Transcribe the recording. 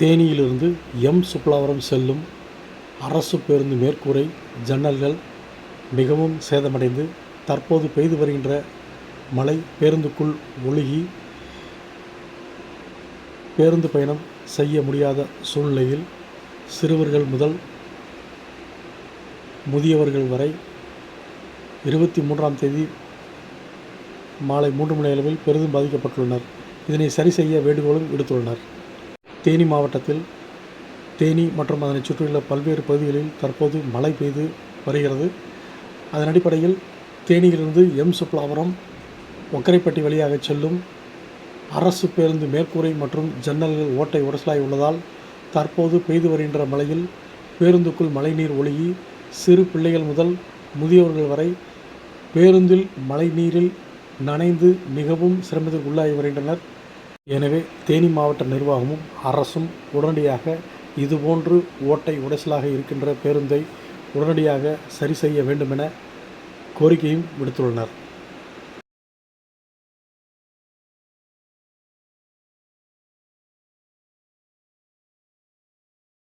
தேனியிலிருந்து M. Subbulavaram செல்லும் அரசு பேருந்து மேற்கூரை ஜன்னல்கள் மிகவும் சேதமடைந்து தற்போது பெய்து வருகின்ற மழை பேருந்துக்குள் ஒழுகி பேருந்து பயணம் செய்ய முடியாத சூழ்நிலையில் சிறுவர்கள் முதல் முதியவர்கள் வரை இருபத்தி மூன்றாம் தேதி மாலை மூன்று மணி அளவில் பெரிதும் பாதிக்கப்பட்டுள்ளனர். இதனை சரி செய்ய வேண்டுகோளும் விடுத்துள்ளனர். தேனி மாவட்டத்தில் தேனி மற்றும் அதனை சுற்றியுள்ள பல்வேறு பகுதிகளில் தற்போது மழை பெய்து வருகிறது. அதன் அடிப்படையில் தேனியிலிருந்து எம் சுப்லாவரம் ஒக்கரைப்பட்டி வழியாக செல்லும் அரசு பேருந்து மேற்கூரை மற்றும் ஜன்னல்கள் ஓட்டை உடசலாய் உள்ளதால் தற்போது பெய்து வருகின்ற மழையில் பேருந்துக்குள் மழைநீர் ஒழுகி சிறு பிள்ளைகள் முதல் முதியவர்கள் வரை பேருந்தில் மழைநீரில் நனைந்து மிகவும் சிரமத்திற்கு உள்ளாகி வருகின்றனர். எனவே தேனி மாவட்ட நிர்வாகமும் அரசும் உடனடியாக இதுபோன்று ஓட்டை உடைசலாக இருக்கின்ற பேருந்தை உடனடியாக சரி செய்ய வேண்டுமென கோரிக்கையும் விடுத்துள்ளனர்.